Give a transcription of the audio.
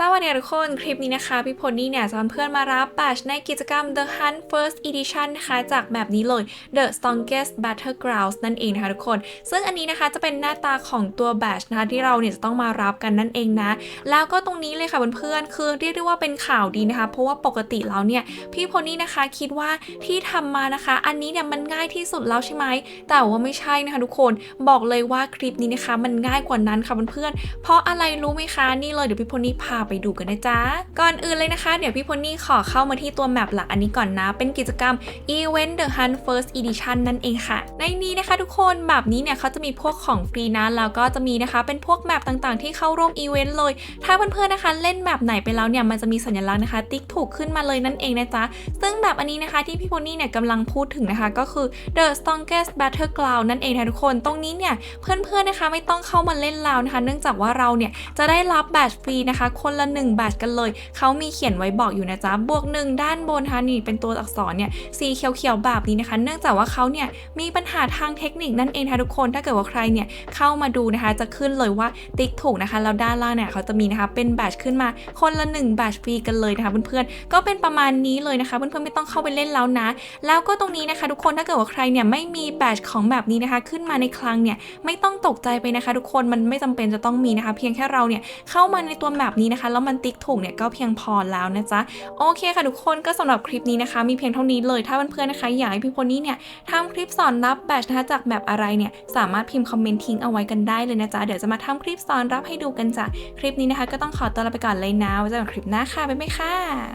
สวัสดีทุกคน คลิปนี้นะคะ พี่พลนี่เนี่ยจะชวนเพื่อนมารับบัตรในกิจกรรม The Hunt First Edition นะคะจากแบบนี้เลย The Strongest Battlegrounds นั่นเองนะคะทุกคน ซึ่งอันนี้นะคะจะเป็นหน้าตาของตัวบัตรนะคะที่เราเนี่ยจะต้องมารับกันนั่นเองนะ แล้วก็ตรงนี้เลยค่ะเพื่อนๆคือเรียกได้ว่าเป็นข่าวดีนะคะ เพราะว่าปกติแล้วเนี่ยพี่พลนี่นะคะคิดว่าที่ทำมานะคะ อันนี้เนี่ยมันง่ายที่สุดแล้วใช่ไหมแต่ว่าไม่ใช่นะคะทุกคนบอกเลยว่าคลิปนี้นะคะ มันง่ายกว่านั้นค่ะเพื่อนๆเพราะอะไรรู้ไหมคะนี่เลยเดี๋ยวพี่พลนี่พาไปดูกันนะจ๊ะ ก่อนอื่นเลยนะคะ เดี๋ยวพี่พลนี่ขอเข้ามาที่ตัวแมปหลักอันนี้ก่อนนะ เป็นกิจกรรม Event The Hunt First Edition นั่นเองค่ะ ในนี้นะคะทุกคนแบบนี้เนี่ยเขาจะมีพวกของฟรีนะแล้วก็จะมีนะคะเป็นพวกแมปต่างๆ ที่เข้าร่วมอีเวนต์เลย ถ้าเพื่อนๆนะคะเล่นแมปไหนไปแล้วเนี่ยมันจะมีสัญลักษณ์นะคะ ติ๊กถูกขึ้นมาเลยนั่นเองนะจ๊ะ ซึ่งแบบอันนี้นะคะที่พี่โพนี่เนี่ยกำลังพูดถึงนะคะก็คือ The Strongest Battleground นั่นเองนะทุกคนตรงนี้เนี่ยเพื่อนๆนะคะไม่ต้องเข้ามาเล่นแล้วนะคะ เนื่องจากว่าเราเนี่ยจะได้รับแบตฟรีนะคะคนละ1แบตกันเลย เขามีเขียนไว้บอกอยู่นะจ๊ะ บวกหนึ่งด้านบนนะคะนี่เป็นตัวอักษรเนี่ยสีเขียวๆแบบนี้นะคะ เนื่องจากว่าเขาเนี่ยมีปัญหาทางเทคนิคนั่นเองนะคะทุกคน ถ้าเกิดว่าใครเนี่ยเข้ามาดูนะคะ จะขึ้นเลยว่าติ๊กถูกนะคะ แล้วด้านล่างเนี่ยเขาจะมีนะคะเป็นแบตขึ้นมาคนละ1แบตฟรีกันเลยนะคะเพื่อนๆ ก็เป็นประมาณนี้เลยนะคะ เพื่อนๆไม่ต้องเข้าไปเล่นแล้วนะ แล้วก็ตรงนี้นะคะทุกคน ถ้าเกิดว่าใครเนี่ยไม่มีแบตของแบบนี้นะคะ ขึ้นมาในคลังเนี่ยไม่ต้องตกใจไปนะคะ ทุกคน มันไม่จำเป็นจะต้องมีนะคะ เพียงแค่เราเนี่ยเข้ามาในตัวแบบนี้นะคะแล้วมันติ๊กถูกเนี่ยก็เพียงพอแล้วนะจ๊ะ โอเคค่ะทุกคนก็สำหรับคลิปนี้นะคะ มีเพียงเท่านี้เลย ถ้าเพื่อนๆนะคะอยากให้พี่พลนี่เนี่ยทำคลิปสอนรับแบชนะคะจากแบบอะไรเนี่ยสามารถพิมพ์คอมเมนต์ทิ้งเอาไว้กันได้เลยนะจ๊ะ เดี๋ยวจะมาทำคลิปสอนรับให้ดูกันจ้ะ คลิปนี้นะคะก็ต้องขอตัวลาไปก่อนเลยนะไว้เจอกันคลิปหน้าค่ะบ๊ายบายค่ะ